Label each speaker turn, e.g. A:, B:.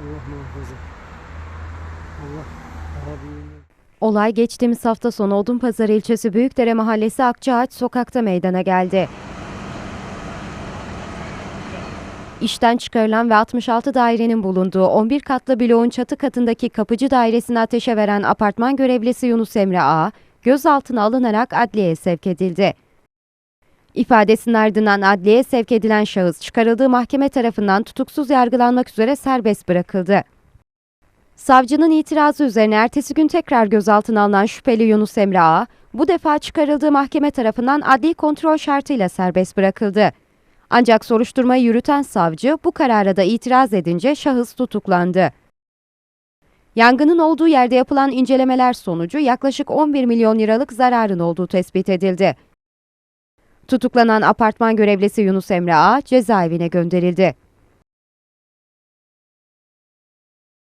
A: Allah muhafaza. Allah daha.
B: Olay geçtiğimiz hafta sonu Odunpazarı ilçesi Büyükdere Mahallesi Akçaağaç sokakta meydana geldi. İşten çıkarılan ve 66 dairenin bulunduğu 11 katlı bloğun çatı katındaki kapıcı dairesini ateşe veren apartman görevlisi Yunus Emre A, gözaltına alınarak adliyeye sevk edildi. İfadesinin ardından adliyeye sevk edilen şahıs çıkarıldığı mahkeme tarafından tutuksuz yargılanmak üzere serbest bırakıldı. Savcının itirazı üzerine ertesi gün tekrar gözaltına alınan şüpheli Yunus Emre Ağa, bu defa çıkarıldığı mahkeme tarafından adli kontrol şartıyla serbest bırakıldı. Ancak soruşturmayı yürüten savcı bu karara da itiraz edince şahıs tutuklandı. Yangının olduğu yerde yapılan incelemeler sonucu yaklaşık 11 milyon liralık zararın olduğu tespit edildi. Tutuklanan apartman görevlisi Yunus Emre Ağa cezaevine gönderildi.